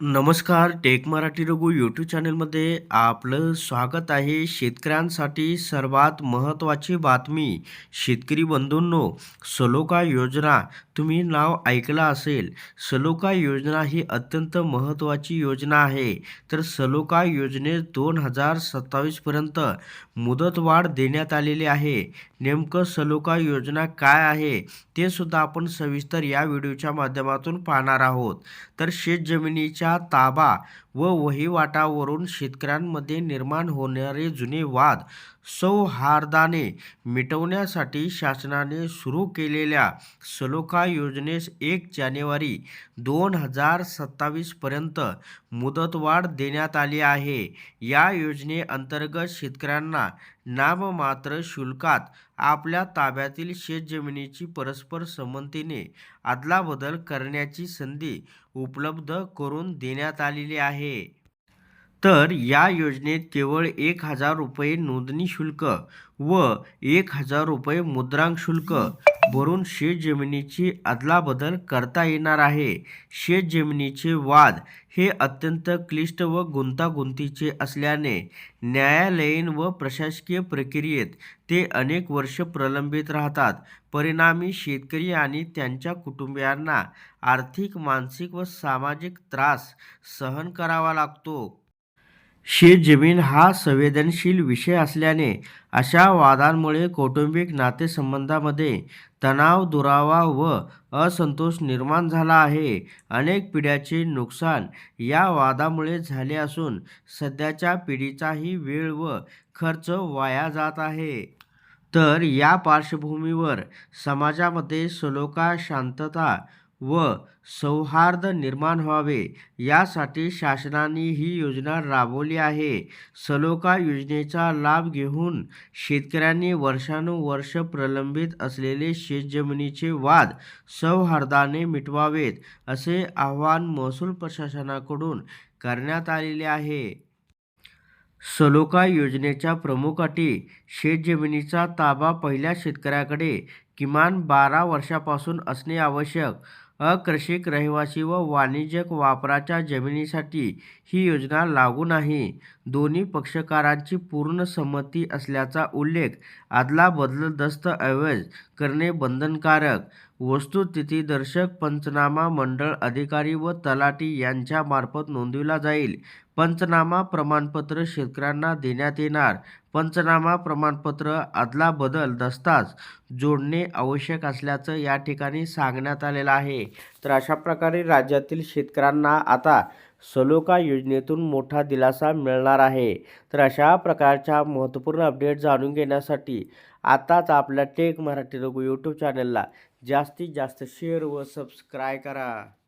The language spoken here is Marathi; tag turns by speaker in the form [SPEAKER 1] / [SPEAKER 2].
[SPEAKER 1] नमस्कार टेक मराठी रघु यूट्यूब चॅनलमध्ये आपलं स्वागत आहे. शेतकऱ्यांसाठी सर्वात महत्त्वाची बातमी शेतकरी बंधूंनो सलोका योजना. तुम्ही नाव ऐकलं असेल सलोका योजना ही अत्यंत महत्त्वाची योजना आहे. तर सलोका योजनेत दोन हजार सत्तावीसपर्यंत मुदतवाढ देण्यात आलेली आहे. नेमकं सलोका योजना काय आहे ते सुद्धा आपण सविस्तर या व्हिडिओच्या माध्यमातून पाहणार आहोत. तर शेतजमिनीच्या ताबा व वहिवाटावरून शेतकऱ्यांमध्ये निर्माण होणारे जुने वाद सौहार्दाने मिटवण्यासाठी शासनाने सुरू केलेल्या सलोखा योजनेस एक जानेवारी दोन हजार सत्तावीसपर्यंत मुदतवाढ देण्यात आली आहे. या योजनेअंतर्गत शेतकऱ्यांना नाममात्र शुल्कात आपल्या ताब्यातील शेतजमिनीची परस्पर संमतीने अदलाबदल करण्याची संधी उपलब्ध करून देण्यात आलेली आहे. है तर या योजनेत केवळ एक हजार रुपये नोंदणी शुल्क व एक हजार रुपये मुद्रांक शुल्क भरून शेतजमिनीची अदलाबदल करता येणार आहे. शेतजमिनीचे वाद हे अत्यंत क्लिष्ट व गुंतागुंतीचे असल्याने न्यायालयीन व प्रशासकीय प्रक्रियेत ते अनेक वर्ष प्रलंबित राहतात. परिणामी शेतकरी आणि त्यांच्या कुटुंबियांना आर्थिक मानसिक व सामाजिक त्रास सहन करावा लागतो. शेतजमीन हा संवेदनशील विषय असल्याने अशा वादांमुळे कौटुंबिक नातेसंबंधामध्ये तणाव दुरावा व असंतोष निर्माण झाला आहे. अनेक पिढ्याचे नुकसान या वादामुळे झाले असून सध्याच्या पिढीचाही वेळ व खर्च वाया जात आहे. तर या पार्श्वभूमीवर समाजामध्ये सलोखा शांतता व सौहार्द निर्माण व्हावे. यासाठी शासनाने ही योजना राबवली आहे. सलोका योजनेचा लाभ घेऊन शेतकऱ्यांनी वर्षानुवर्ष प्रलंबित असलेले शेतजमिनीचे वाद सौहार्दाने मिटवावेत असे आवाहन महसूल प्रशासनाकडून करण्यात आलेले आहे. सलोका योजनेच्या प्रमुख अटी शेतजमिनीचा ताबा पहिल्या शेतकऱ्याकडे किमान बारा वर्षापासून असणे आवश्यक. अकृषिक रहिवासी व वाणिज्यिक वापराच्या जमिनीसाठी ही योजना लागू नाही. दोन्ही पक्षकारांची पूर्ण संमती असल्याचा उल्लेख अदलाबदल दस्तऐवज करणे बंधनकारक वस्तुस्थितीदर्शक पंचनामा मंडळ अधिकारी व तलाठी यांच्यामार्फत नोंदविला जाईल. पंचनामा प्रमाणपत्र शेतकऱ्यांना देण्यात येणार. पंचनामा प्रमाणपत्र अदलाबदल दस्ताज जोडणे आवश्यक असल्याचं या ठिकाणी सांगण्यात आलेलं आहे. तर अशा प्रकारे राज्यातील शेतकऱ्यांना आता सलोका योजनेतून मोठा दिलासा मिळणार आहे. तर अशा प्रकारच्या महत्त्वपूर्ण अपडेट जाणून घेण्यासाठी आताच आपल्या टेक मराठी रघु यूट्यूब चॅनलला जास्तीत जास्त शेअर व सबस्क्राय करा.